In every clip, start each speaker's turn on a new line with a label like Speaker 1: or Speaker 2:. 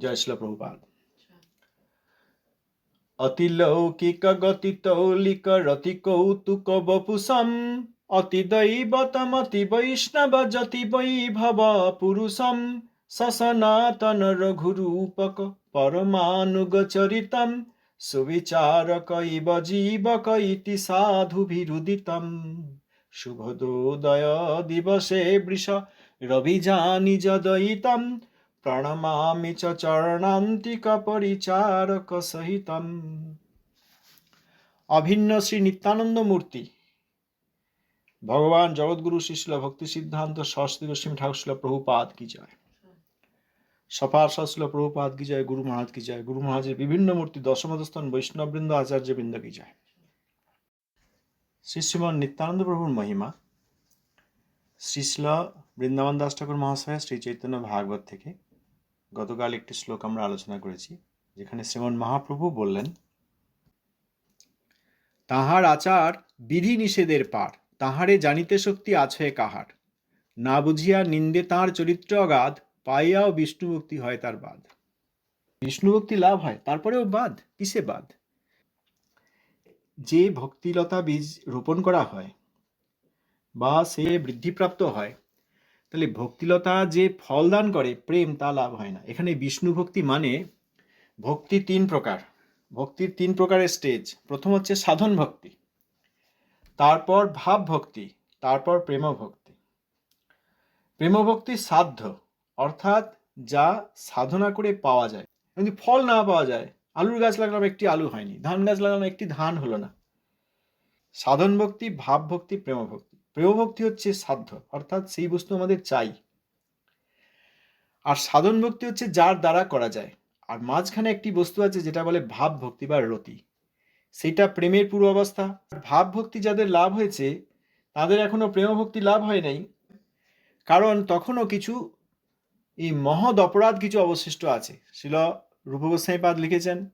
Speaker 1: জয় শিল প্রভুপাদ অতিলৌকিক গতি তৌলিক রতি কৌতুক বপুষম অতি দৈবতমতি বৈষ্ণব যতি বৈভব পুরুষম সসনাতন রঘুরূপক পরমানুগ চরিতম সুবিচারক ইব জীবক ইতি সাধুভিরুদিতম শুভদোদয় দিবসে বৃষ রবিজানি যদয়িতম প্রণমামি চ চরণান্তিক পরিচারক সহিতম অভিন্ন শ্রী নিত্যানন্দ মূর্তি ভগবান জগৎগুরু শিশিল ভক্তি সিদ্ধান্ত সরস্বতী গোস্বামী ঠাকুর প্রভুপাদ কি জয় সপার শিল প্রভুপাদ কি জয় গুরু মহারাজ কি জয় গুরু মহারাজের বিভিন্ন মূর্তি দশমদস্থান বৈষ্ণববৃন্দ আচার্যবৃন্দ কি জয় শ্রী শ্রীমন নিত্যানন্দ প্রভুর মহিমা শ্রীশিল বৃন্দাবন দাস ঠাকুর মহাশয় শ্রী চৈতন্য ভাগবত থেকে। গতকাল একটি শ্লোক আমরা আলোচনা করেছি, যেখানে শ্রীমন মহাপ্রভু বললেন, তাহার আচার বিধি নিষেধের পার, তাহারে জানিতে শক্তি আছে কাহার। না বুঝিয়া নিন্দে তাঁর চরিত্র অগাধ, পাইয়াও বিষ্ণু ভক্তি হয় তার বাদ। বিষ্ণু ভক্তি লাভ হয়, তারপরেও বাদ, কিসে বাদ? যে ভক্তিলতা বীজ রোপণ করা হয়, বা সে বৃদ্ধিপ্রাপ্ত হয় তাহলে ভক্তিলতা যে ফল দান করে, প্রেম তা লাভ হয় না। এখানে বিষ্ণু ভক্তি মানে ভক্তি তিন প্রকার। ভক্তির তিন প্রকারের স্টেজ প্রথম হচ্ছে সাধন ভক্তি, তারপর ভাব ভক্তি, তারপর প্রেম ভক্তি। প্রেম ভক্তি সাধ্য, অর্থাৎ যা সাধনা করে পাওয়া যায়। কিন্তু ফল না পাওয়া যায়, আলুর গাছ লাগালাম একটি আলু হয়নি, ধান গাছ লাগালাম একটি ধান হলো না। সাধন ভক্তি, ভাব ভক্তি, প্রেম ভক্তি। প্রেম ভক্তি হচ্ছে সাধ্য, অর্থাৎ সেই বস্তু আমাদের চাই। আর সাধন ভক্তি হচ্ছে যার দ্বারা করা যায়। আর মাঝখানে একটি বস্তু আছে যেটা বলে ভাব ভক্তি বা রতি। সেটা প্রেমের পূর্ব অবস্থা ভাব ভক্তি যাদের লাভ হয়েছে, তাদের এখনও প্রেম ভক্তি লাভ হয় নাই। কারণ তখনও কিছু এই মহৎ অপরাধ কিছু অবশিষ্ট আছে। শিল রূপ গোস্বাইপাদ লিখেছেন,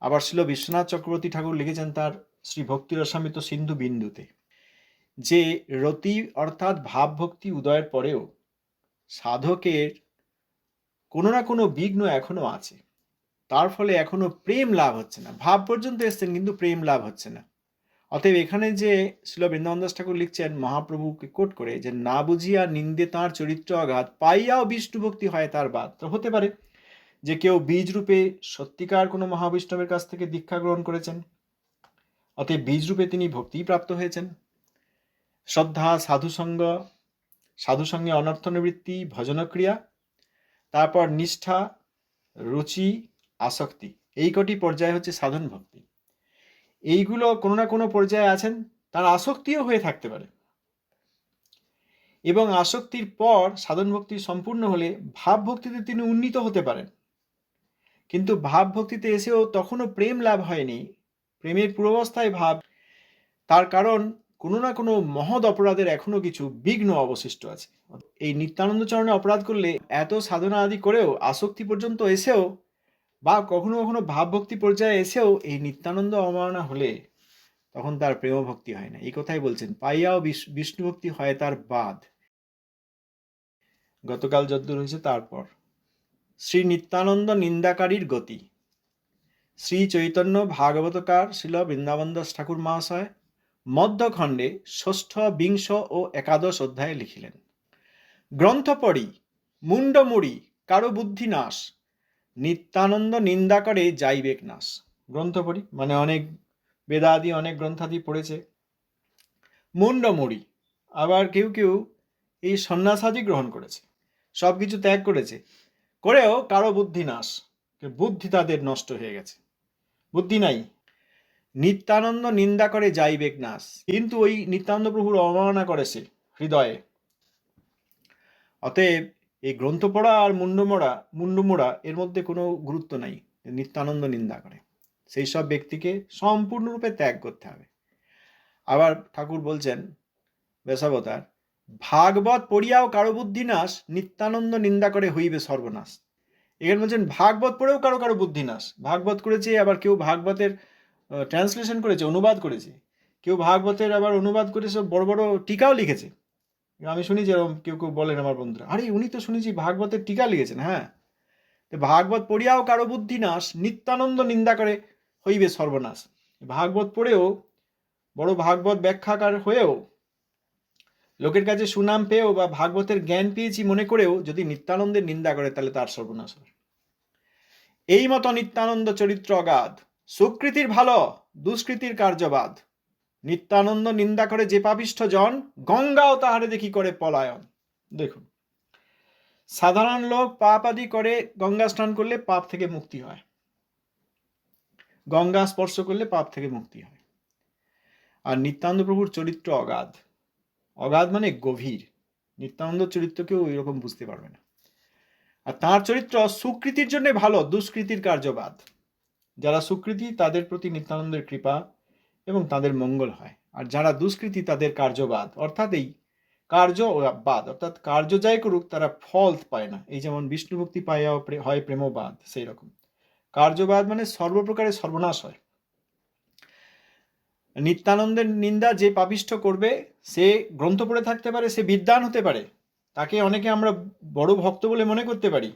Speaker 1: আবার শিল বিশ্বনাথ চক্রবর্তী ঠাকুর লিখেছেন তার শ্রী ভক্তি রসামিত সিন্ধু বিন্দুতে। যে রতি অর্থাৎ ভাবভক্তি উদয়ের পরেও সাধকের কোনো না কোনো বিঘ্ন এখনও আছে। তার ফলে এখনও প্রেম লাভ হচ্ছে না। ভাব পর্যন্ত এসছেন কিন্তু প্রেম লাভ হচ্ছে না। অতএব এখানে যে শিল বৃন্দাবন দাস ঠাকুর লিখছেন, মহাপ্রভুকে কোট করে যে, না বুঝিয়া নিন্দে তাঁর চরিত্র আঘাত পাইয়াও বিষ্ণু ভক্তি হয় তার বাদ। তো হতে পারে যে কেউ বীজ রূপে সত্যিকার কোনো মহাবৈষ্ণবের কাছ থেকে দীক্ষা গ্রহণ করেছেন, অতএব বীজ রূপে তিনি ভক্তি প্রাপ্ত হয়েছেন। শ্রদ্ধা, সাধুসঙ্গ, সাধুসঙ্গে অনর্থ নিবৃত্তি ভজনক্রিয়া, তারপর নিষ্ঠা, রুচি, আসক্তি। এই কটি পর্যায়ে হচ্ছে সাধন ভক্তি। এইগুলো কোনো না কোনো পর্যায়ে আছেন, তার আসক্তিও হয়ে থাকতে পারে। এবং আসক্তির পর সাধন ভক্তি সম্পূর্ণ হলে ভাব ভক্তিতে তিনি উন্নীত হতে পারেন। কিন্তু ভাব ভক্তিতে এসেও তখনও প্রেম লাভ হয়নি। প্রেমের পূর্বাবস্থায় ভাব, তার কারণ কোনো না কোনো মহৎ অপরাধের এখনও কিছু বিঘ্ন অবশিষ্ট আছে। এই নিত্যানন্দ চরণে অপরাধ করলে এত সাধনা আদি করেও আসক্তি পর্যন্ত এসেও বা কখনো কখনো ভাবভক্তি পর্যায়ে এসেও এই নিত্যানন্দ অবমাননা হলে তখন তার প্রেম ভক্তি হয় না। এই কথাই বলছেন, পাইয়াও বিষ্ণু ভক্তি হয় তার বাদ। গতকাল যদ্দূর হয়েছে, তারপর। শ্রী নিত্যানন্দ নিন্দাকারীর গতি। শ্রী চৈতন্য ভাগবতকার শিল বৃন্দাবন দাস ঠাকুর মহাশয় মধ্যখণ্ডে ষষ্ঠ, বিংশ ও একাদশ অধ্যায়ে লিখিলেন। গ্রন্থ পড়ি মুন্ডমুড়ি কারও বুদ্ধি নাশ, নিত্যানন্দ নিন্দা করে যাইবেক নাশ। গ্রন্থ পড়ি মানে অনেক বেদাদি, অনেক গ্রন্থাদি পড়েছে। মুন্ডমুড়ি আবার কেউ কেউ এই সন্ন্যাসাদি গ্রহণ করেছে সব কিছু ত্যাগ করেছে। করেও কারও বুদ্ধি নাশ, বুদ্ধি তাদের নষ্ট হয়ে গেছে। বুদ্ধি নাই নিত্যানন্দ নিন্দা করে যাইবেক নাশ কিন্তু ওই নিত্যানন্দ প্রভুর অবমাননা করেছে হৃদয়ে। অতএব এই গ্রন্থ পড়া আর মুন্ডমোড়া মুন্ডমোড়া এর মধ্যে কোনো গুরুত্ব নাই নিত্যানন্দ নিন্দা করে। সেই সব ব্যক্তিকে সম্পূর্ণরূপে ত্যাগ করতে হবে। আবার ঠাকুর বলছেন বেশাবতার ভাগবত পড়িয়াও কারও বুদ্ধি নাশ নিত্যানন্দ নিন্দা করে হইবে সর্বনাশ। এখানে বলছেন, ভাগবত পড়েও কারও কারও বুদ্ধি নাশ ভাগবত করেছে, আবার কেউ ভাগবতের ট্রান্সলেশন করেছে, অনুবাদ করেছে। কেউ ভাগবতের আবার অনুবাদ করে সব বড় বড় টিকাও লিখেছে। আমি শুনি যে কেউ কেউ বলেন আমার বন্ধুরা, আরে উনি তো শুনেছি ভাগবতের টিকা লিখেছেন হ্যাঁ। ভাগবত পড়িয়াও কারও বুদ্ধি নাশ, নিত্যানন্দ নিন্দা করে হইবে সর্বনাশ। ভাগবত পড়েও, বড় ভাগবত ব্যাখ্যাকার হয়েও, লোকের কাছে সুনাম পেয়েও বা ভাগবতের জ্ঞান পেয়েছি মনে করেও যদি নিত্যানন্দের নিন্দা করে তাহলে তার সর্বনাশ হবে এই মতো নিত্যানন্দ চরিত্র অগাধ। সুকৃতির ভালো, দুষ্কৃতির কার্যবাদ। নিত্যানন্দ নিন্দা করে যে পাপিষ্ঠ জন, গঙ্গাও তাহারে দেখি করে পলায়ন। দেখুন, সাধারণ লোক পাপ আদি করে গঙ্গা স্নান করলে পাপ থেকে মুক্তি হয়। গঙ্গা স্পর্শ করলে পাপ থেকে মুক্তি হয়। আর নিত্যানন্দ প্রভুর চরিত্র অগাধ। অগাধ মানে গভীর। নিত্যানন্দ চরিত্র কেউ এরকম বুঝতে পারবে না। আর তার চরিত্র সুকৃতির জন্য ভালো, দুষ্কৃতির কার্যবাদ। যারা সুকৃতি, তাদের প্রতি নিত্যানন্দের কৃপা এবং তাদের মঙ্গল হয়। আর যারা দুষ্কৃতি, তাদের কার্যবাদ। অর্থাৎ এই কার্যবাদ অর্থাৎ কার্য যাই করুক, তারা ফল পায় না। এই যেমন বিষ্ণু ভক্তি পাইয়া হয় প্রেমবাদ, সেই রকম। কার্যবাদ মানে সর্বপ্রকারের সর্বনাশ হয়। নিত্যানন্দের নিন্দা যে পাপিষ্ঠ করবে, সে গ্রন্থ পড়ে থাকতে পারে, সে বিদ্বান হতে পারে। তাকে অনেকে আমরা বড় ভক্ত বলে মনে করতে পারি।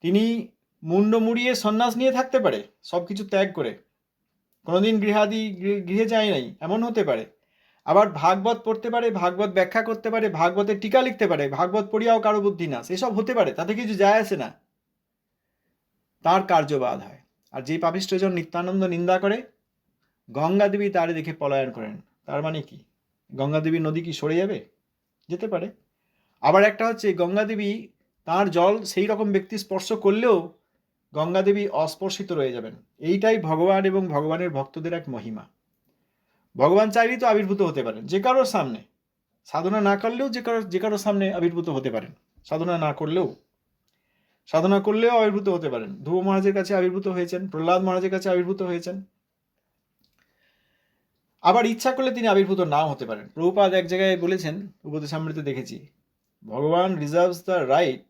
Speaker 1: তিনি মুন্ড মুড়িয়ে সন্ন্যাস নিয়ে থাকতে পারে সব কিছু ত্যাগ করে। কোনোদিন গৃহাদি গৃহে যায় নাই, এমন হতে পারে। আবার ভাগবত পড়তে পারে, ভাগবত ব্যাখ্যা করতে পারে, ভাগবতের টিকা লিখতে পারে, ভাগবত পড়িয়াও কারও বুদ্ধি না, সেসব হতে পারে, তাতে কিছু যায় আসে না। তার কার্যবাদ হয়। আর যে পাপিষ্ঠজন নিত্যানন্দ নিন্দা করে গঙ্গা দেবী তারে দেখে পলায়ন করেন। তার মানে কি? গঙ্গা দেবী নদী কি সরে যাবে? যেতে পারে। আবার একটা হচ্ছে গঙ্গা দেবী তার জল সেই রকম ব্যক্তি স্পর্শ করলেও গঙ্গা দেবী অস্পর্শিত রয়ে যাবেন। এইটাই ভগবান এবং ভগবানের ভক্তদের এক মহিমা। ভগবান চাইলেই তো আবির্ভূত হতে পারেন, যে কারোর সামনে। সাধনা না করলেও যে কারও যে কারোর সামনে আবির্ভূত হতে পারেন। সাধনা না করলেও। সাধনা করলেও আবির্ভূত হতে পারেন। ধ্রুব মহারাজের কাছে আবির্ভূত হয়েছেন, প্রহ্লাদ মহারাজের কাছে আবির্ভূত হয়েছেন। আবার ইচ্ছা করলে তিনি আবির্ভূত নাও হতে পারেন। প্রভুপাদ এক জায়গায় বলেছেন উপদেশামৃতে দেখেছি, ভগবান reserves the right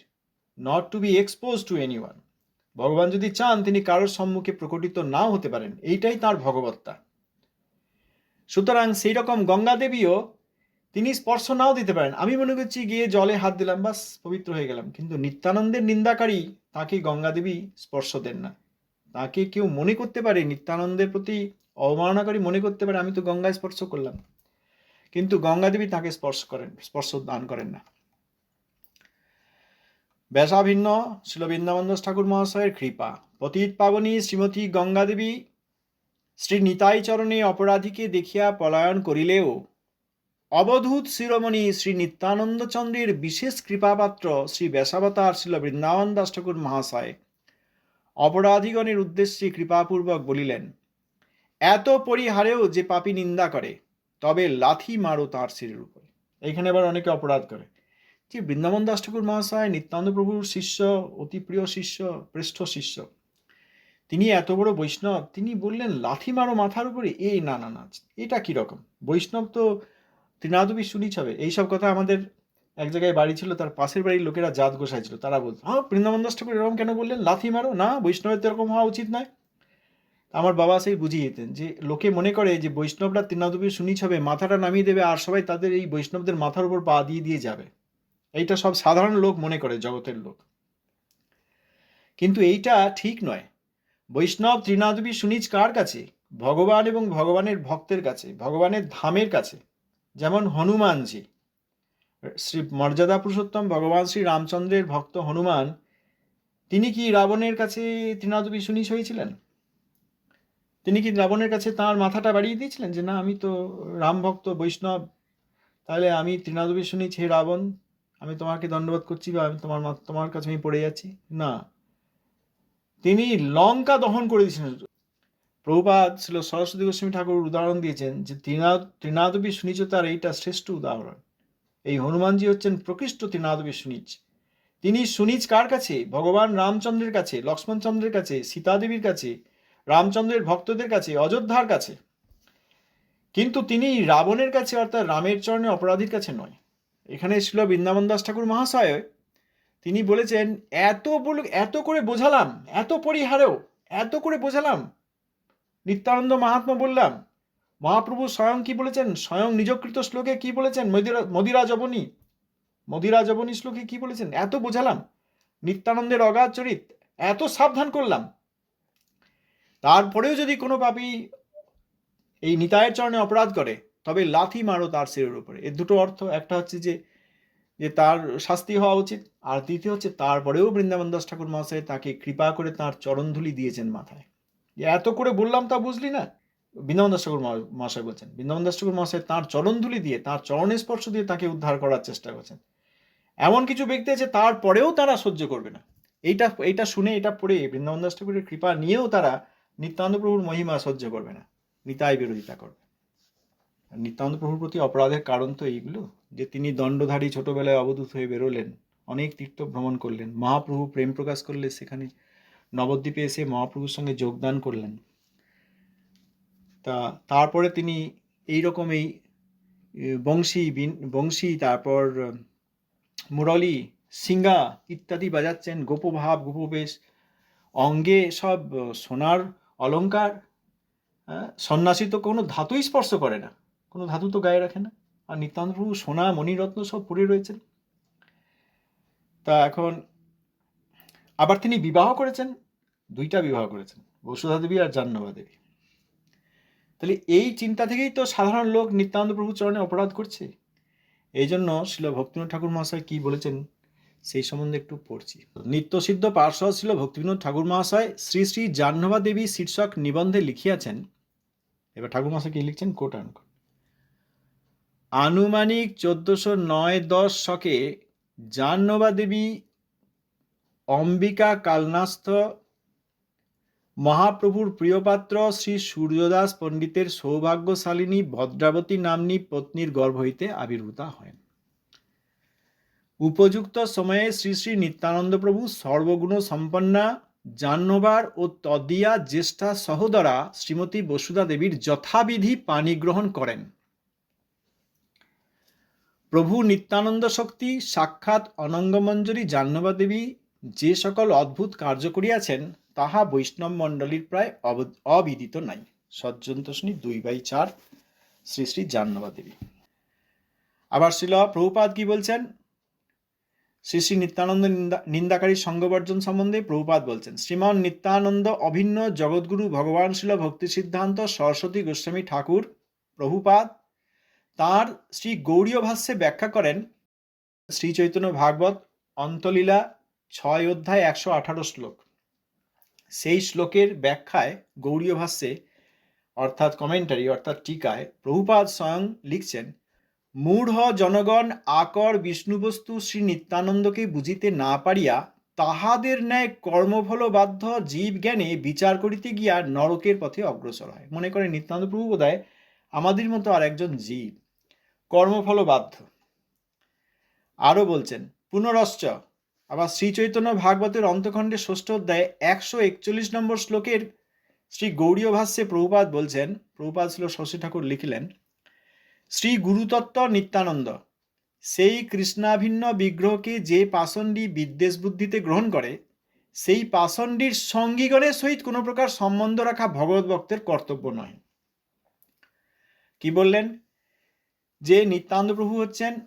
Speaker 1: not to be expose to any ভগবান যদি চান, তিনি কারোর সম্মুখে প্রকটিত নাও হতে পারেন। এইটাই তার ভগবত্তা। সুতরাং সেই রকম গঙ্গা দেবীও তিনি স্পর্শ নাও দিতে পারেন। আমি মনে করছি গিয়ে জলে হাত দিলাম, বাস, পবিত্র হয়ে গেলাম। কিন্তু নিত্যানন্দের নিন্দাকারী তাকে গঙ্গা দেবী স্পর্শ দেন না। তাকে কেউ মনে করতে পারে, নিত্যানন্দের প্রতি অবমাননাকারী মনে করতে পারে, আমি তো গঙ্গায় স্পর্শ করলাম। কিন্তু গঙ্গা দেবী তাকে স্পর্শ করেন, স্পর্শ দান করেন না। ব্যাসাভিন্ন শিল বৃন্দাবন দাস ঠাকুর মহাশয়ের কৃপা। পতিত পাবনী শ্রীমতী গঙ্গা দেবী শ্রী নিতাই চরণে অপরাধীকে দেখিয়া পলায়ন করিলেও অবধূত শিরোমণি শ্রী নিত্যানন্দ চন্দ্রের বিশেষ কৃপাপাত্র শ্রী ব্যাসাবতার শিল বৃন্দাবন দাস ঠাকুর মহাশয়। অপরাধীগণের উদ্দেশ্যে কৃপাপূর্বক বলিলেন, এত পরিহারেও যে পাপী নিন্দা করে, তবে লাথি মারো তার শিরের উপরে। এইখানে আবার অনেকে অপরাধ করে। যে বৃন্দাবন দাস ঠাকুর মহাশয় নিত্যানন্দ প্রভুর শিষ্য, অতি প্রিয় শিষ্য পৃষ্ঠ শিষ্য, তিনি এত বড় বৈষ্ণব, তিনি বললেন, লাথি মারো মাথার উপরে? এই না না না, এটা কি রকম? বৈষ্ণব তো তৃণাদবী শুনিছ হবে। এইসব কথা আমাদের এক জায়গায় বাড়ি ছিল, তার পাশের বাড়ির লোকেরা জাত গোসাই ছিল তারা বলতো হ্যাঁ বৃন্দাবন দাস ঠাকুর এরকম কেন বললেন? লাথি মারো? না, বৈষ্ণবের তো এরকম হওয়া উচিত নয়। আমার বাবা সেই বুঝিয়ে দিতেন যে, লোকে মনে করে যে, বৈষ্ণবরা তৃণাদবী শুনিছ হবে, মাথাটা নামিয়ে দেবে, আর সবাই তাদের এই বৈষ্ণবদের মাথার উপর পা দিয়ে দিয়ে যাবে। এইটা সব সাধারণ লোক মনে করে, জগতের লোক। কিন্তু এইটা ঠিক নয়। বৈষ্ণব ত্রিনাদবী সুনিজ কার কাছে? ভগবান এবং ভগবানের ভক্তের কাছে, ভগবানের ধামের কাছে। যেমন হনুমানজি। শ্রী মর্যাদা পুরুষোত্তম ভগবান শ্রী রামচন্দ্রের ভক্ত হনুমান, তিনি কি রাবণের কাছে তৃণাদবী সুনিজ হয়েছিলেন? তিনি কি রাবণের কাছে তার মাথাটা বাড়িয়ে দিয়েছিলেন যে, না, আমি তো রাম ভক্ত বৈষ্ণব, তাহলে আমি তৃণাদবী শুনিছি হে রাবণ আমি তোমাকে দণ্ডবোধ করছি বা আমি তোমার তোমার কাছে আমি পড়ে যাচ্ছি। না। তিনি লঙ্কা দহন করে দিয়েছিলেন। প্রভুপাত ছিল সরস্বতী গোস্বামী ঠাকুর উদাহরণ দিয়েছেন যে তৃণা তৃণাদবী সুনিচ তার এইটা শ্রেষ্ঠ উদাহরণ। এই হনুমানজি হচ্ছেন প্রকৃষ্ট তৃণাদবী সুনিচ তিনি সুনিচ কার কাছে? ভগবান রামচন্দ্রের কাছে লক্ষ্মণচন্দ্রের কাছে সীতাদেবীর কাছে, রামচন্দ্রের ভক্তদের কাছে, অযোধ্যার কাছে। কিন্তু তিনি রাবণের কাছে অর্থাৎ রামের চরণে অপরাধীর কাছে নয়। এখানে ছিল বৃন্দাবন দাস ঠাকুর মহাশয়। তিনি বলেছেন, এত এত করে বোঝালাম, এত পরিহারেও, এত করে বোঝালাম। নিত্যানন্দ মাহাত্মা বললাম, মহাপ্রভু স্বয়ং কি বলেছেন? স্বয়ং নিজকৃত শ্লোকে কি বলেছেন? মদিরা মদিরা মদিরা জবনী শ্লোকে কি বলেছেন? এত বোঝালাম। নিত্যানন্দের অগাধ চরিত, এত সাবধান করলাম। তারপরেও যদি কোনো পাপী এই নিতায়ের চরণে অপরাধ করে তবে লাথি মারো তার শিরের উপরে। এর দুটো অর্থ, একটা হচ্ছে যে যে তার শাস্তি হওয়া উচিত, আর দ্বিতীয় হচ্ছে তারপরেও বৃন্দাবন দাস ঠাকুর মহাশয় তাকে কৃপা করে তার চরণধুলি দিয়েছেন মাথায়। এত করে বললাম তা বুঝলি না? বৃন্দাবন দাস ঠাকুর মহা- মহাশয় বলছেন, বৃন্দাবন দাস ঠাকুর মহাশয় তাঁর চরণধুলি দিয়ে, তার চরণে স্পর্শ দিয়ে তাকে উদ্ধার করার চেষ্টা করছেন। এমন কিছু ব্যক্তি আছে তারপরেও তারা সহ্য করবে না। এইটা এইটা শুনে, এটা পড়ে বৃন্দাবন দাস ঠাকুরের কৃপা নিয়েও তারা নিত্যানন্দ প্রভুর মহিমা সহ্য করবে না। নিতাই বিরোধিতা করবে। নিত্যানন্দ প্রভুর প্রতি অপরাধের কারণ তো এইগুলো, যে তিনি দণ্ডধারী ছোটবেলায় অবধূত হয়ে বেরোলেন, অনেক তীর্থ ভ্রমণ করলেন, মহাপ্রভু প্রেম প্রকাশ করলে সেখানে নবদ্বীপে এসে মহাপ্রভুর সঙ্গে যোগদান করলেন। তা তারপরে তিনি এই রকম এই বংশী বংশী, তারপর মুরলী সিঙ্গা ইত্যাদি বাজাচ্ছেন, গোপভাব, গোপবেশ, অঙ্গে সব সোনার অলঙ্কার সন্ন্যাসী তো কোনো ধাতুই স্পর্শ করে না। কোনো ধাতু তো গায়ে রাখে না। আর নিত্যান্ত প্রভু সোনা, মণিরত্ন সব পড়ে রয়েছেন তা এখন আবার তিনি বিবাহ করেছেন, দুইটা বিবাহ করেছেন, বসুধা দেবী আর জাহ্নবা দেবী। তাহলে এই চিন্তা থেকেই তো সাধারণ লোক নিত্যানন্দ প্রভু চরণে অপরাধ করছে। এই জন্য শিল ভক্তিবিনোদ ঠাকুর মহাশয় কি বলেছেন, সেই সম্বন্ধে একটু পড়ছি। নিত্যসিদ্ধ পার্শ্বদ ছিল ভক্তিবিনোদ ঠাকুর মহাশয় শ্রী শ্রী জাহ্নবা দেবী শীর্ষক নিবন্ধে লিখিয়াছেন। এবার ঠাকুর মহাশয় কি লিখছেন কোট আনকোট আনুমানিক চোদ্দশো নয় দশ শকে জাহ্নবা দেবী অম্বিকা কালনাস্থ মহাপ্রভুর প্রিয়পাত্র শ্রী সূর্যদাস পণ্ডিতের সৌভাগ্যশালিনী ভদ্রাবতী নাম্নী পত্নীর গর্ভ হইতে আবির্ভূতা হয় উপযুক্ত সময়ে শ্রী শ্রী নিত্যানন্দ প্রভু সর্বগুণ সম্পন্না জাহ্নবার ও তদিয়া জ্যেষ্ঠা সহোদরা শ্রীমতী বসুধা দেবীর যথাবিধি পানি গ্রহণ করেন। প্রভু নিত্যানন্দ শক্তি, সাক্ষাৎ অনঙ্গমঞ্জরী জাহ্নবা দেবী যে সকল অদ্ভুত কার্য করিয়াছেন, তাহা বৈষ্ণব মণ্ডলীর প্রায় অব- অবিদিত নাই। সজ্জন্তোষণী দুই বাই চার, শ্রী শ্রী জাহ্নবা দেবী। আবার শিল প্রভুপাদ কি বলছেন? শ্রী শ্রী নিত্যানন্দ নিন্দা- নিন্দাকারী সঙ্গবর্জন সম্বন্ধে প্রভুপাদ বলছেন, শ্রীমান নিত্যানন্দ অভিন্ন জগৎগুরু ভগবান শিল ভক্তি সিদ্ধান্ত সরস্বতী গোস্বামী ঠাকুর, প্রভুপাদ তার শ্রী গৌরীয় ভাষ্যে ব্যাখ্যা করেন শ্রী চৈতন্য ভাগবত, অন্তলীলা, ছয় অধ্যায়, একশো আঠারো শ্লোক। সেই শ্লোকের ব্যাখ্যায় গৌড়ীয় ভাষ্যে, অর্থাৎ কমেন্টারি অর্থাৎ টিকায়, প্রভুপাদ স্বয়ং লিখছেন, মূঢ় জনগণ আকর বিষ্ণুবস্তু শ্রী নিত্যানন্দকে বুঝিতে না পারিয়া তাহাদের ন্যায় কর্মফল বাধ্য জীব জ্ঞানে বিচার করিতে গিয়া নরকের পথে অগ্রসর হয়। মনে করে নিত্যানন্দ প্রভু বোধহয় আমাদের মতো আর একজন জীব কর্মফল বাধ্য। আরও বলছেন, পুনরশ্চ, আবার শ্রী চৈতন্য ভাগবতের অন্তখণ্ডে ষষ্ঠ অধ্যায়ে একশো একচল্লিশ নম্বর শ্লোকের শ্রী গৌড়ীয় ভাষ্যে প্রভুপাদ বলছেন, প্রভুপাদ ছিল শশী ঠাকুর লিখিলেন, শ্রী গুরুতত্ত্ব নিত্যানন্দ, সেই কৃষ্ণাভিন্ন বিগ্রহকে যে পাষণ্ডী বিদ্বেষ বুদ্ধিতে গ্রহণ করে, সেই পাষণ্ডীর সঙ্গীগণের সহিত কোনো প্রকার সম্বন্ধ রাখা ভগবত ভক্তের কর্তব্য নয়। কি বললেন? যে নিত্যানন্দ প্রভু হচ্ছেন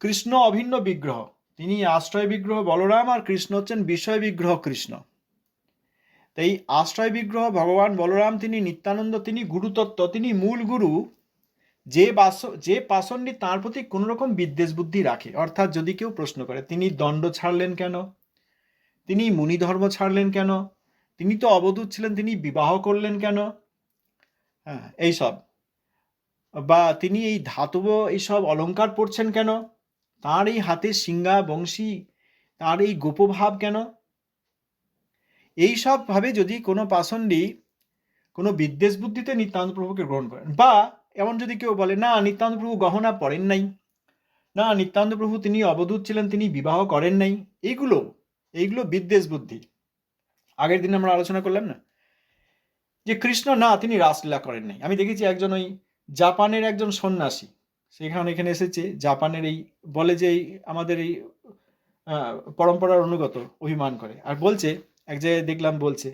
Speaker 1: কৃষ্ণ অভিন্ন বিগ্রহ। তিনি আশ্রয় বিগ্রহ বলরাম আর কৃষ্ণ হচ্ছেন বিষয় বিগ্রহ কৃষ্ণ। তাই আশ্রয় বিগ্রহ ভগবান বলরাম, তিনি নিত্যানন্দ, তিনি গুরুতত্ত্ব, তিনি মূল গুরু, যে বাস, যে পাষণ্ডী তাঁর প্রতি কোনো রকম বিদ্বেষ বুদ্ধি রাখে। অর্থাৎ যদি কেউ প্রশ্ন করে, তিনি দণ্ড ছাড়লেন কেন? তিনি মুনিধর্ম ছাড়লেন কেন? তিনি তো অবধূত ছিলেন, তিনি বিবাহ করলেন কেন? হ্যাঁ এইসব। বা তিনি এই ধাতব এইসব অলংকার পরছেন কেন? তার এই হাতে সিঙ্গা বংশী, তার এই গোপভাব কেন? এই সব ভাবে যদি কোনো পাষণ্ডী কোনো বিদ্বেষ বুদ্ধিতে নিত্যান্ত প্রভুকে গ্রহণ করেন বা এমন যদি কেউ বলে, না নিত্যান্ত প্রভু গহনা পরেন নাই। না নিত্যান্ত প্রভু তিনি অবধূত ছিলেন, তিনি বিবাহ করেন নাই। এইগুলো এইগুলো বিদ্বেষ বুদ্ধি। আগের দিন আমরা আলোচনা করলাম না? যে কৃষ্ণ, না, তিনি রাসলীলা করেন নাই। আমি দেখেছি একজন ওই জাপানের একজন সন্ন্যাসী। সেখানে এখানে এসেছে, জাপানের এই, বলে যে এই আমাদের এই পরম্পরার অনুগত, অভিমান করে। আর বলছে, এক জায়গায় দেখলাম বলছে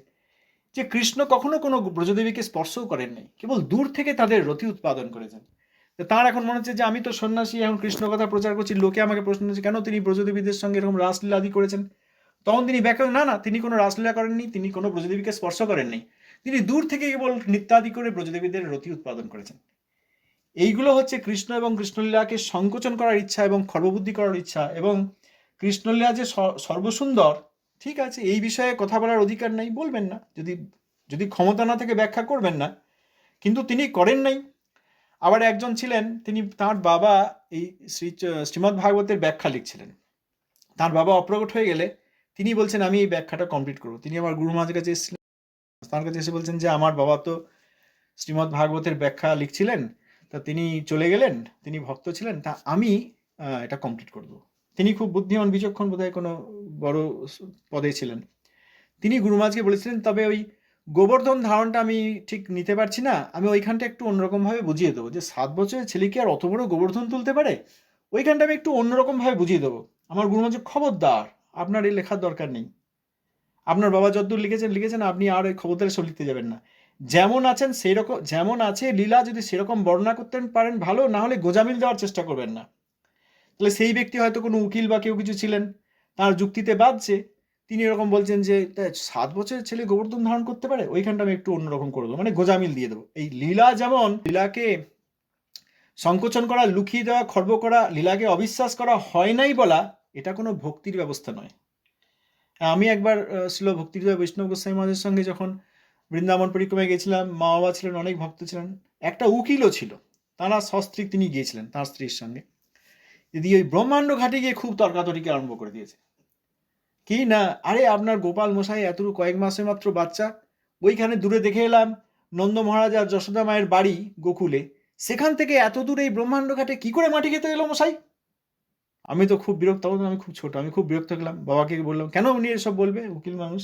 Speaker 1: যে, কৃষ্ণ কখনো কোনো ব্রজদেবীকে স্পর্শও করেন নাই, কেবল দূর থেকে তাদের রথি উৎপাদন করেছেন। তার এখন মনে হচ্ছে যে, আমি তো সন্ন্যাসী, এখন কৃষ্ণ কথা প্রচার করছি, লোকে আমাকে প্রশ্ন করছে, কেন তিনি ব্রজদেবীদের সঙ্গে এরকম রাসলীলা আদি করেছেন? তখন তিনি ব্যাখ্যা না না, তিনি কোনো রাসলীলা করেননি, তিনি কোনো ব্রজদেবীকে স্পর্শ করেননি। তিনি দূর থেকে কেবল নৃত্যাদি করে ব্রজদেবীদের রতি উৎপাদন করেছেন। এইগুলো হচ্ছে কৃষ্ণ এবং কৃষ্ণলীলাকে সংকোচন করার ইচ্ছা এবং খর্ববুদ্ধি করার ইচ্ছা এবং কৃষ্ণলীলা যে সর্বসুন্দর, ঠিক আছে, এই বিষয়ে কথা বলার অধিকার নাই, বলবেন না। যদি যদি ক্ষমতা না থেকে ব্যাখ্যা করবেন না। কিন্তু তিনি করেন নাই। আবার একজন ছিলেন, তিনি তার বাবা এই শ্রী, শ্রীমদ্ ভাগবতের ব্যাখ্যা লিখছিলেন। তার বাবা অপ্রকট হয়ে গেলে তিনি বলছেন, আমি এই ব্যাখ্যাটা কমপ্লিট করব। তিনি আমার গুরু মাঝের কাছে এসেছিলেন। তার কাছে এসে বলছেন যে, আমার বাবা তো শ্রীমদ্ ভাগবতের ব্যাখ্যা লিখছিলেন তা তিনি চলে গেলেন, তিনি ভক্ত ছিলেন, তা আমি এটা কমপ্লিট করব তিনি খুব বুদ্ধিমান, বিচক্ষণ বোধহয় কোনো বড় পদে ছিলেন। তিনি গুরুমাজকে বলেছিলেন, তবে ওই গোবর্ধন ধারণটা আমি ঠিক নিতে পারছি না। আমি ওইখানটা একটু অন্যরকমভাবে বুঝিয়ে দেবো। যে সাত বছরের ছেলে কি আর অত বড় গোবর্ধন তুলতে পারে? ওইখানটা আমি একটু অন্যরকমভাবে বুঝিয়ে দেবো। আমার গুরুমাজ খবরদার, আপনার এই লেখার দরকার নেই। আপনার বাবা যতদূর লিখেছেন লিখেছেন, আপনি আর ওই খবরদারে সব লিখতে যাবেন না। যেমন আছেন সেই রকম যেমন আছে, লীলা যদি সেরকম বর্ণনা করতে পারেন ভালো, না হলে গোজামিল দেওয়ার চেষ্টা করবেন না। তাহলে সেই ব্যক্তি হয়তো কোনো উকিল বা কেউ কিছু ছিলেন, তার যুক্তিতে বাদছে তিনি এরকম বলছেন যে সাত বছরের ছেলে গোবর্ধন ধারণ করতে পারে? ওইখানটা আমি একটু অন্যরকম করে দেবো। মানে গোজামিল দিয়ে দেবো। এই লীলা যেমন, লীলাকে সংকোচন করা, লুকিয়ে দেওয়া, খর্ব করা, লীলাকে অবিশ্বাস করা হয় নাই বলা, এটা কোনো ভক্তির ব্যবস্থা নয়। আমি একবার ছিল ভক্তিহৃদয় বৈষ্ণব গোস্বামী মহাজের সঙ্গে যখন বৃন্দাবন পরিক্রমায় গেছিলাম, মা বাবা ছিলেন, অনেক ভক্ত ছিলেন। একটা উকিলও ছিল, তারা সস্ত্রীক তিনি গিয়েছিলেন তার স্ত্রীর সঙ্গে। যদি ওই ব্রহ্মাণ্ড ঘাটে গিয়ে খুব তর্কাতর্কি আরম্ভ করে দিয়েছে। কি না, আরে আপনার গোপাল মশাই এতটুকু কয়েক মাসের মাত্র বাচ্চা। ওইখানে দূরে দেখে এলাম, নন্দ মহারাজ আর যশোদা মায়ের বাড়ি গোকুলে। সেখান থেকে এত দূরে এই ব্রহ্মাণ্ড ঘাটে কি করে মাটি খেতে এলো মশাই? আমি তো খুব বিরক্ত তখন আমি খুব ছোট, আমি খুব বিরক্ত হলাম বাবাকে বললাম, কেন উনি এসব বলবে, উকিল মানুষ?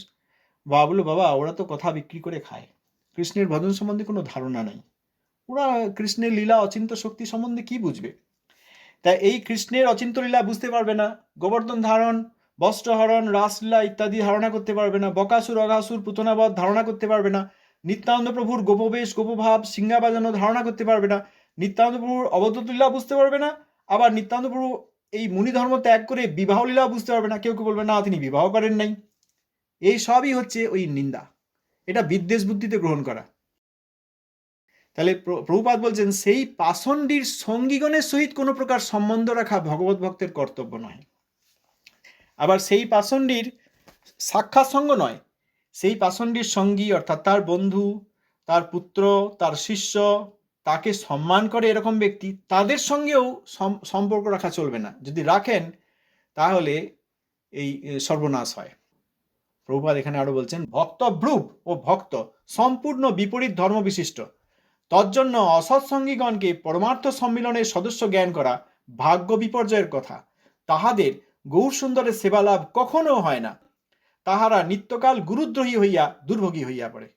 Speaker 1: বাবা বলল, বাবা, ওরা তো কথা বিক্রি করে খায়। কৃষ্ণের ভজন সম্বন্ধে কোনো ধারণা নাই। ওরা কৃষ্ণের লীলা, অচিন্ত শক্তি সম্বন্ধে কি বুঝবে? তাই এই কৃষ্ণের অচিন্ত লীলা বুঝতে পারবে না। গোবর্ধন ধারণ বস্ত্রহরণ রাসলীলা ইত্যাদি ধারণা করতে পারবে না। বকাসুর, অঘাসুর, পুতনাবধ ধারণা করতে পারবে না। নিত্যানন্দ প্রভুর গোপবেশ, গোপভাব সিংহা বাজানো ধারণা করতে পারবে না। নিত্যানন্দ প্রভুর অবধূত লীলা বুঝতে পারবে না। আবার নিত্যানন্দ প্রভু এই মুনি ধর্ম ত্যাগ করে বিবাহ লীলা বুঝতে পারবে না। কেউ কেউ বলবে, না, তিনি বিবাহ করেন নাই। এই সবই হচ্ছে ওই নিন্দা। এটা বিদ্বেষ বুদ্ধিতে গ্রহণ করা। তাহলে প্র- প্রভুপাদ বলছেন, সেই পাষণ্ডীর সঙ্গীগণের সহিত কোনো প্রকার সম্বন্ধ রাখা ভগবত ভক্তের কর্তব্য নয়। আবার সেই পাষণ্ডীর সাক্ষাৎ সঙ্গ নয়। সেই পাষণ্ডীর সঙ্গী অর্থাৎ তার বন্ধু, তার পুত্র, তার শিষ্য, তাকে সম্মান করে এরকম ব্যক্তি, তাদের সঙ্গেও সম্পর্ক রাখা চলবে না। যদি রাখেন, তাহলে এই সর্বনাশ হয়। প্রভুপাদ এখানে আরও বলছেন ভক্ত ভ্রুব ও ভক্ত, সম্পূর্ণ বিপরীত ধর্ম বিশিষ্ট তজ্জন্য অসৎসঙ্গীগণকে পরমার্থ সম্মিলনের সদস্য জ্ঞান করা ভাগ্য বিপর্যয়ের কথা। তাহাদের গৌর সুন্দরের সেবা লাভ কখনো হয় না। তাহারা নিত্যকাল গুরুদ্রোহী হইয়া দুর্ভোগী হইয়া পড়ে।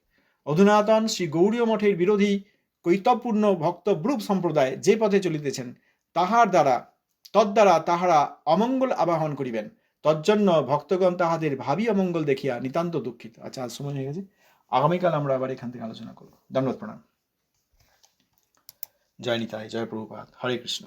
Speaker 1: অধুনাতন শ্রী গৌরীয় মঠের বিরোধী কৈতবপূর্ণ ভক্ত ব্রুপ সম্প্রদায় যে পথে চলিতেছেন, তাহার দ্বারা তদ্বারা তাহারা অমঙ্গল আবাহন করিবেন। তজ্জন্য ভক্তগণ তাহাদের ভাবি অমঙ্গল দেখিয়া নিতান্ত দুঃখিত। আচ্ছা আজ সময় হয়ে গেছে। আগামীকাল আমরা আবার এখান থেকে আলোচনা করব। ধন্যবাদ, প্রণাম। জয় নিতাই, জয় প্রভুপাত হরে কৃষ্ণ।